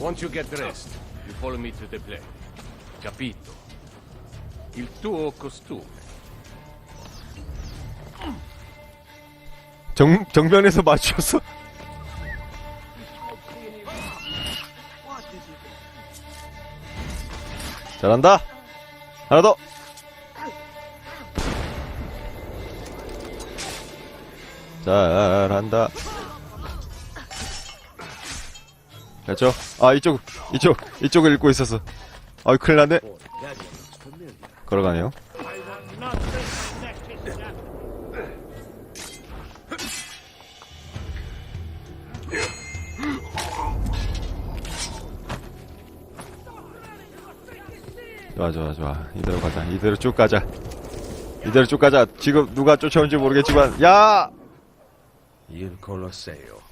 Once you get dressed, you follow me to the play. Capito? Il tuo costume. 정, 정면에서 맞췄어? 잘한다! 하나 더! 잘한다. 그렇죠? 아, 이쪽, 이쪽, 이쪽을 읽고 있었어. 아이, 큰일 났네. 걸어가네요. 좋아, 좋아, 좋아. 이대로 가자. 이대로 쭉 가자. 이대로 쭉 가자. 지금 누가 쫓아온지 모르겠지만, 야! Il Colosseo.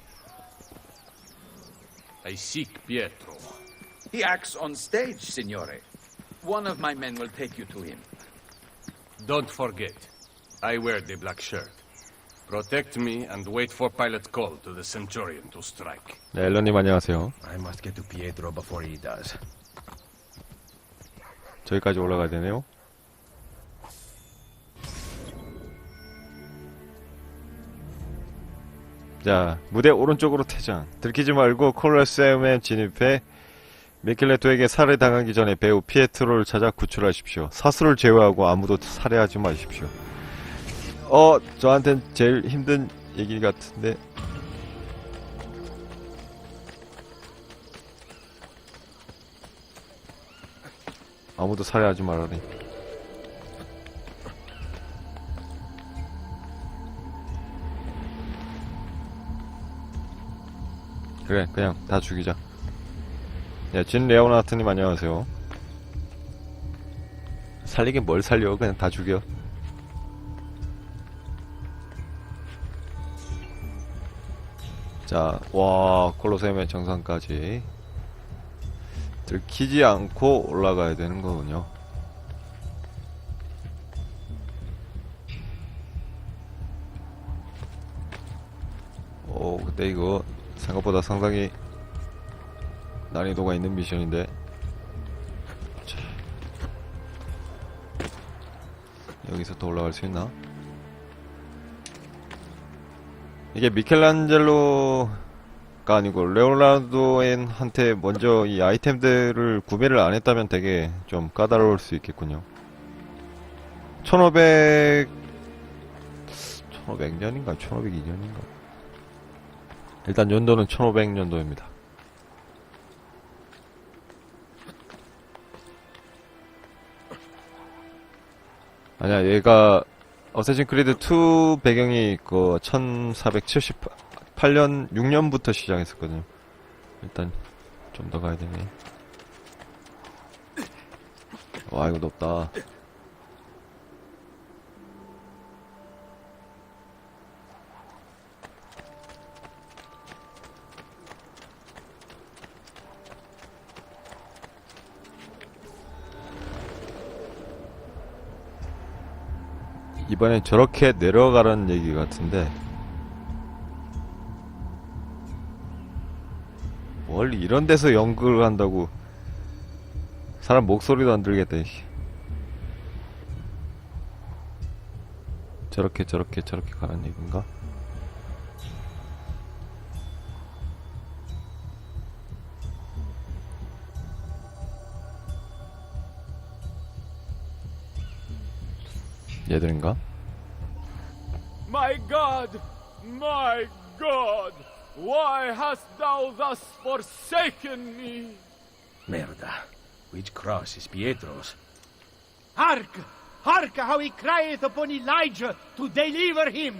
I seek Pietro. He acts on stage, signore. One of my men will take you to him. Don't forget, I wear the black shirt. Protect me and wait for pilot call to the Centurion to strike. 네, 앨런님 안녕하세요. I must get to Pietro before he does. 저기까지 올라가야 되네요. 자, 무대 오른쪽으로 퇴장. 들키지 말고 콜로세움에 진입해 미켈레토에게 살해당하기 전에 배우 피에트로를 찾아 구출하십시오. 사수를 제외하고 아무도 살해하지 마십시오. 어, 저한텐 제일 힘든 얘기 같은데. 아무도 살해하지 말라니. 그래, 그냥 다 죽이자. 야, 진 레오나트님 안녕하세요. 살리긴 뭘 살려? 그냥 다 죽여. 자, 와, 콜로세움의 정상까지. 들키지 않고 올라가야 되는 거군요. 생각보다 상당히 난이도가 있는 미션인데. 자. 여기서 또 올라갈 수 있나? 이게 미켈란젤로가 아니고 레오나르도한테 먼저 이 아이템들을 구매를 안 했다면 되게 좀 까다로울 수 있겠군요. 1500 1500년인가 1502년인가 일단 연도는 1500년도입니다. 아니야 얘가 어쌔신 크리드 2 배경이 그 1478년 6년부터 시작했었거든요. 일단 좀 더 가야 되네. 와 이거 높다. 이번엔 저렇게 내려가라는 얘기 같은데 뭘 이런 데서 연극을 한다고 사람 목소리도 안 들겠다. 저렇게 저렇게 저렇게 가라는 얘기인가? 얘들인가? My God, my God, why hast thou thus forsaken me? Merda. Which cross is Pietro's? Hark! Hark how he crieth upon Elijah to deliver him!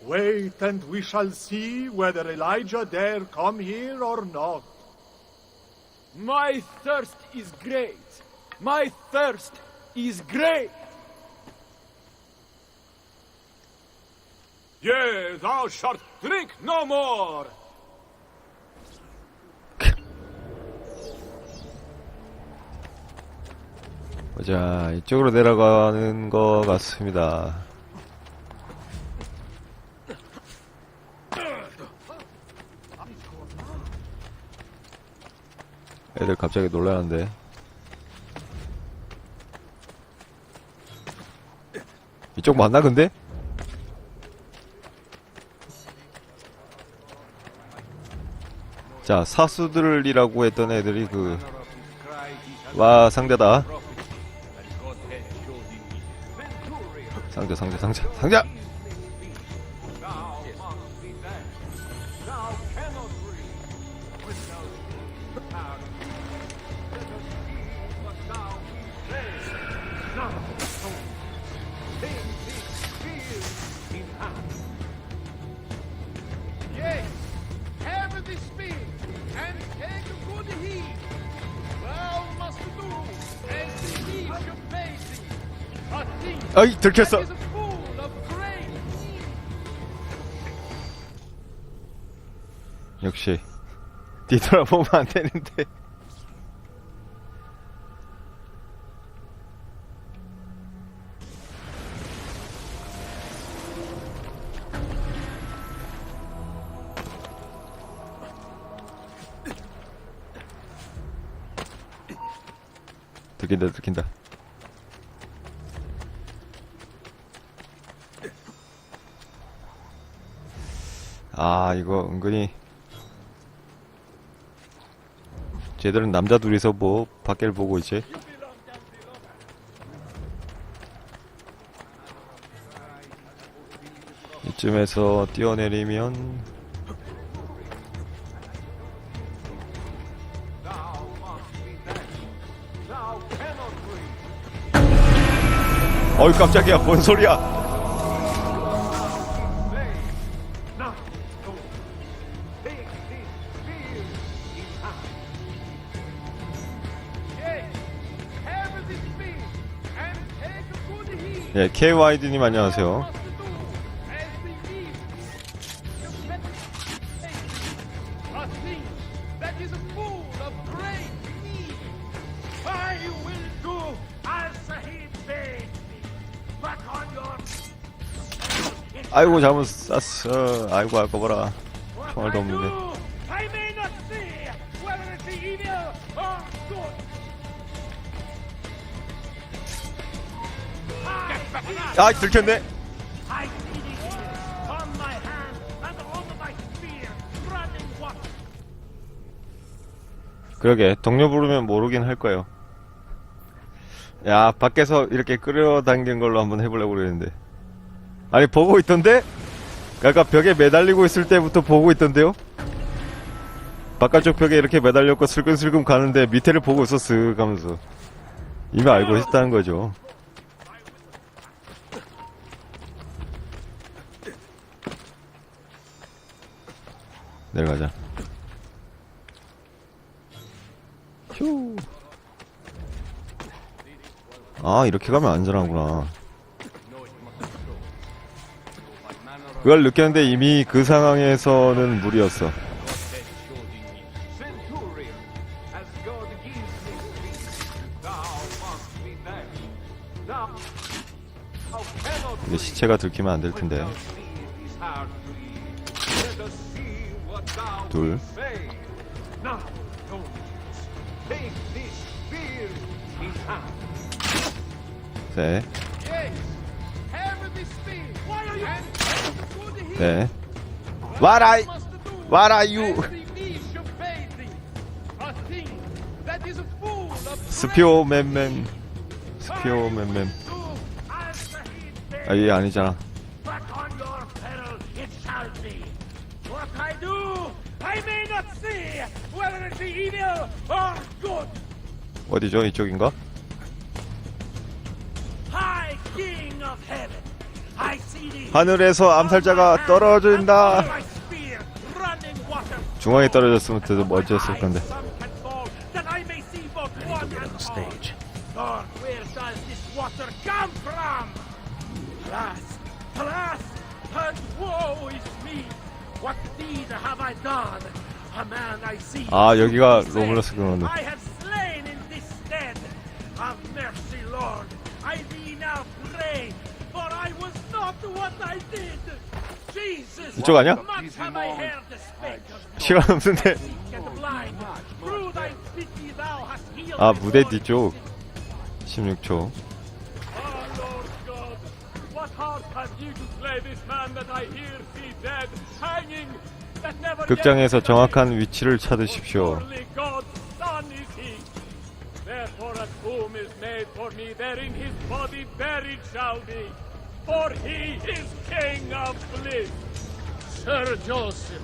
Wait, and we shall see whether Elijah dare come here or not. My thirst is great. My thirst is great. Yea, thou shalt drink no more. 보자 이쪽으로 내려가는 것 같습니다 애들 갑자기 놀라는데. 이쪽 맞나 근데? 자 사수들이라고 했던 애들이 그 와 상대다. 상자 상자 상자 상자 That 들켰어. 역시 뒤돌아보면 안 되는데 들킨다 들킨다 아 이거 은근히 쟤들은 남자 둘이서 뭐 밖을 보고 있지? 이쯤에서 뛰어내리면 어이 깜짝이야. 뭔 소리야 예 KYD님 안녕하세요 아이고 잘못 쐈어 아이고 아까 봐라 What 총알도 없는데 아 들켰네. 그러게 동료 부르면 모르긴 할 거예요 야 밖에서 이렇게 끌어당긴 걸로 한번 해보려고 그랬는데 아니 보고 있던데? 아까 벽에 매달리고 있을 때부터 보고 있던데요? 바깥쪽 벽에 이렇게 매달렸고 슬금슬금 가는데 밑에를 보고 있었어 가면서 이미 알고 있었다는 거죠 내려가자 휴. 아, 이렇게 가면 안전하구나. 그걸 느꼈는데 이미 그 상황에서는 무리였어. 이게 시체가 들키면 안 될 텐데. In hand. 네. 네. Is full of 스피오 맴맴. 스피오 맴맴. Do as the heat bade. 아, 얘 아니잖아. 어디죠? 이쪽인가? 하늘에서 암살자가 떨어진다. 중앙에 떨어졌으면 더 멋졌을 건데. Both one to get 이쪽 아니야? much have I heard the spake of 시간 없는데. and blind through thy speak ye thou hast healed 아 무대. 뒤쪽 16초 Ah, Lord God, what heart have you to slay this man that I hear see dead, hanging, that never 극장에서 정확한 위치를 찾으십시오 Surely God's son is he. Therefore a tomb is made for me, therein his body buried shall be. For he is king of bliss. Sir Joseph,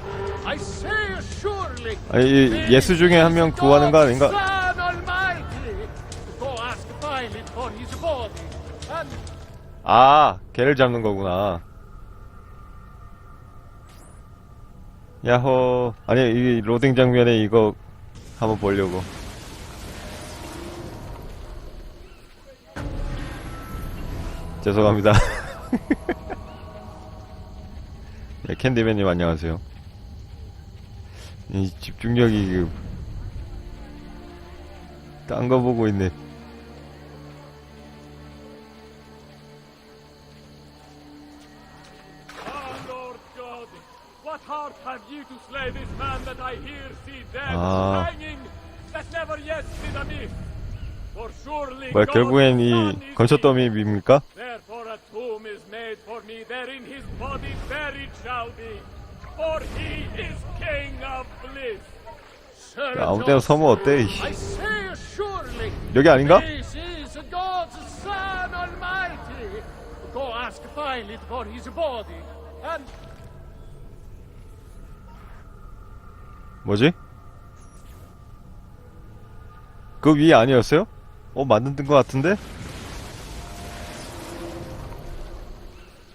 I say surely. 아니 이 예수 중에 한 명 구하는 거 아닌가? Son Almighty, go ask Pilate for his body, and 아 걔를 잡는 거구나 야호 아니 이 로딩 장면에 이거 한번 보려고 죄송합니다 네, 캔디맨님 안녕하세요 이 집중력이 딴거 보고 있네 Ah, Ah. surely 뭐야 결국엔 이 건초더미입니까? A tomb is made for me, therein his body buried shall be. For he is king of bliss. 야, 아무 때나 서면 어때? 이씨. I say surely. 여기 아닌가? This is God's Son Almighty. Go ask Pilate for his body, and 뭐지? 그 위에 아니었어요? 어 만든 것 같은데?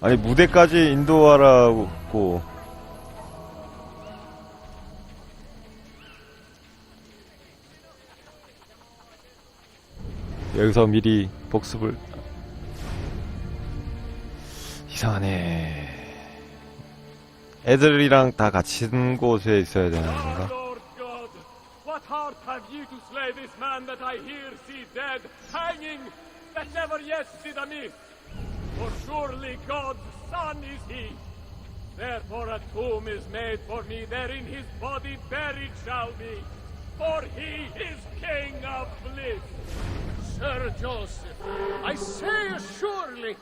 아니 무대까지 인도하라고. 여기서 미리 복습을. 이상하네. 애들이랑 다 같은 곳에 있어야 되는 건가? For surely God's Son is he. Therefore a tomb is made for me, therein his body buried shall be. For he is King of Bliss. Sir Joseph, I say surely,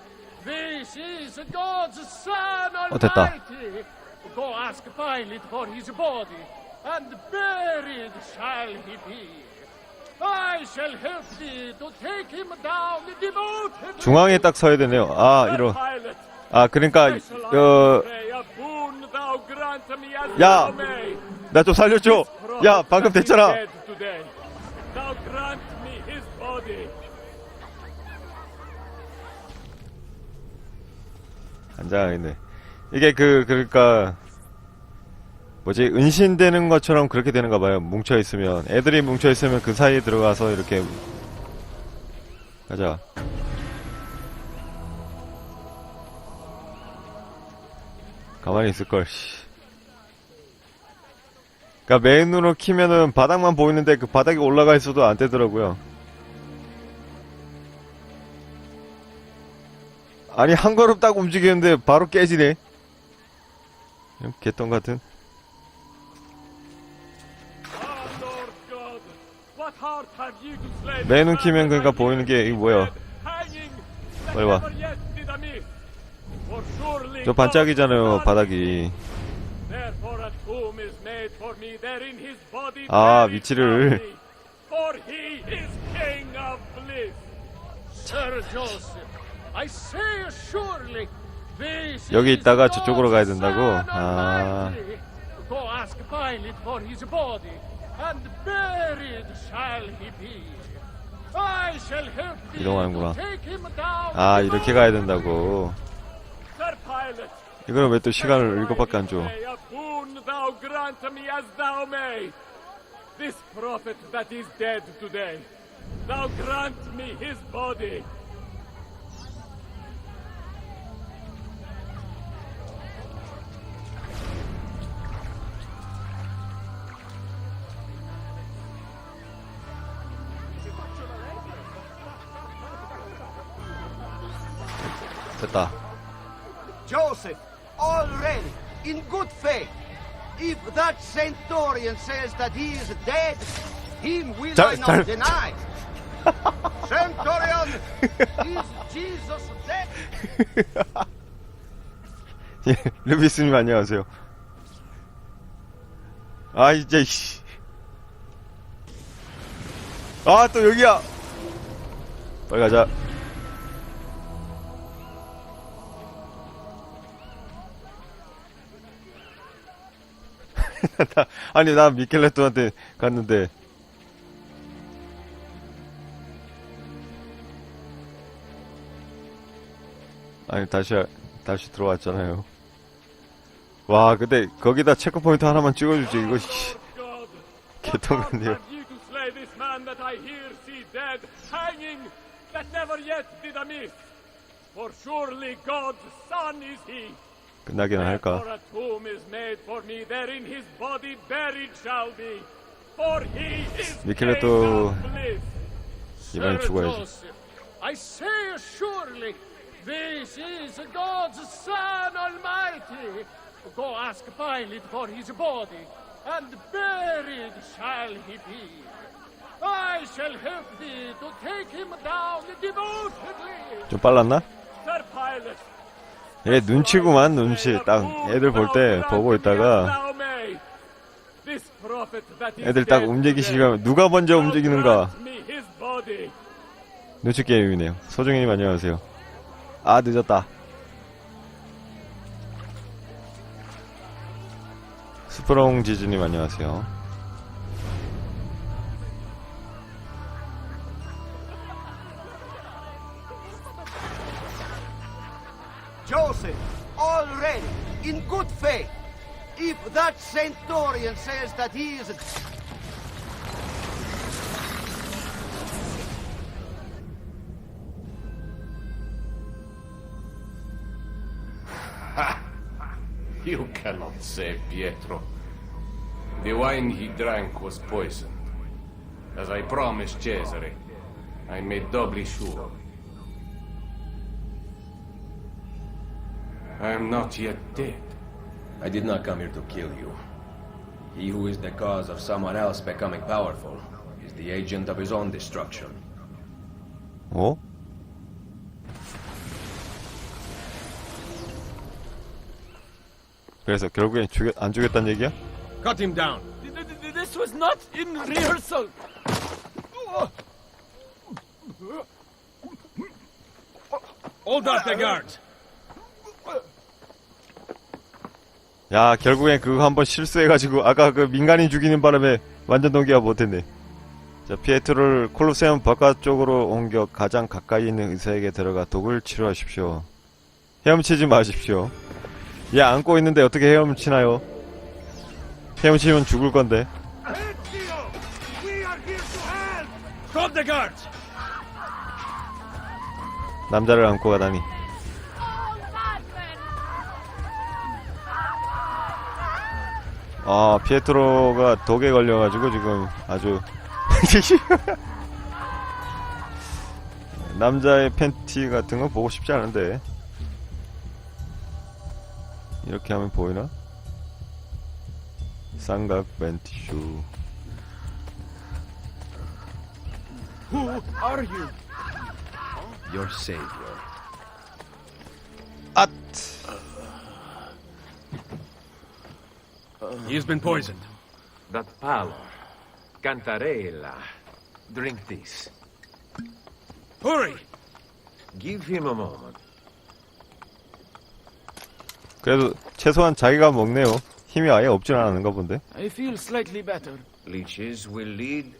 this is God's Son Almighty. Go ask Pilate for his body, and buried shall he be. 중앙에 딱 서야 되네요. 아, 이런. 아, 그러니까, 어, 야! 나 좀 살려줘! 야, 방금 됐잖아! 앉아있네. 이게 그, 그러니까, 뭐지, 은신되는 것처럼 그렇게 되는가 봐요. 뭉쳐 있으면. 애들이 뭉쳐 있으면 그 사이에 들어가서 이렇게. 가자. 가만히 있을걸, 씨. 그니까 맨으로 키면은 바닥만 보이는데 그 바닥에 올라가 있어도 안 되더라고요. 아니 한 걸음 딱 움직이는데 바로 깨지네. 개똥 같은. What heart have you to slay 맨 this 눈 키면 그러니까 I 보이는 게 이게 뭐야? 빨리 와. 저 반짝이잖아요 바닥이. 아, 위치를. 여기 있다가 저쪽으로 가야 된다고? 아. And buried shall he be. I shall help thee 이동하는구나. to take him down 아 이렇게 가야 된다고. Sir Pilate, 이거는 왜 또 시간을 일곱밖에 안 줘? May a boon thou grant me as thou may. This prophet that is dead today, thou grant me his body. Joseph, already, in good faith. If that centurion says that he is dead, Him will 자- I not 잘- deny. Centurion, is Jesus dead? 예, 루비스님 안녕하세요. 아, 이제, 씨. 아, 또 여기야! 빨리 가자. 나- 아니, 나 미켈레토한테 갔는데. 아니, 다시, 다시 들어왔잖아요. 와, 근데 거기다 체크포인트 하나만 찍어주지, 이거, 개통같네요. For surely God's son is he. 끝나긴 For 할까? a tomb is made for me, therein his body buried shall be. For he is 미켈레토 made of bliss. 이번엔 Sir 죽어야지. Joseph, I say surely, this is God's Son Almighty. Go ask Pilate for his body, and buried shall he be. I shall help thee to take him down devotedly. 좀 빨랐나? Sir Pilate, 얘 눈치구만, 눈치. 딱 애들 볼 때 보고 있다가 애들 딱 움직이기 시간 누가 먼저 움직이는가 눈치 게임이네요. 소중이님 안녕하세요. 아 늦었다. 스프롱 지즈님 안녕하세요. Already, in good faith. If that centurion says that he is... You cannot save Pietro. The wine he drank was poisoned. As I promised Cesare, I made doubly sure. I am not yet dead. I did not come here to kill you. He who is the cause of someone else becoming powerful is the agent of his own destruction. 어? 그래서 결국엔 죽여, 안 죽였단 얘기야? Cut him down! This was not in rehearsal. Hold up the guards! 야 결국엔 그거 한번 실수해가지고 아까 그 민간인 죽이는 바람에 완전 동기화 못했네. 자 피에트로를 콜로세움 바깥쪽으로 옮겨 가장 가까이 있는 의사에게 들어가 독을 치료하십시오. 헤엄치지 마십시오. 얘 안고 있는데 어떻게 헤엄치나요? 헤엄치면 죽을 건데! 남자를 안고 가다니 아 피에트로가 독에 걸려가지고 지금 아주 남자의 팬티 같은 거 보고 싶지 않은데 이렇게 하면 보이나? 쌍각 팬티슈 Who are you? Your savior. He has been poisoned. That palo. Cantarella. Drink this. Hurry! Give him a moment. 그래도 최소한 자기가 먹네요 힘이 아예 없진 않은가 본데 I feel slightly better. Leeches will lead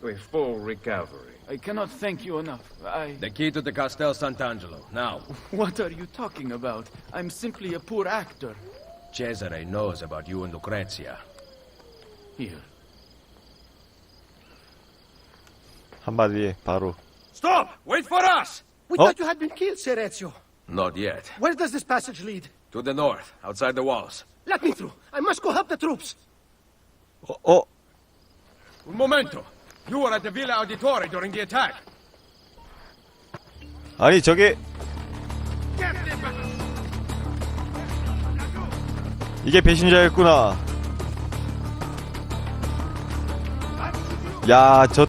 to a full recovery. I cannot thank you enough. I. The key to the Castel Sant'Angelo. Now, What are you talking about? I'm simply a poor actor. Cesare knows about you and Lucrezia. Here. 한마디에 바로 Stop! Wait for us! We Oh. thought you had been killed, Sir Ezio. Not yet. Where does this passage lead? To the north, outside the walls. Let me through. I must go help the troops. 어? 어? Un momento! You were at the Villa Auditore during the attack. 아니 저게 이게 배신자였구나. 야, 저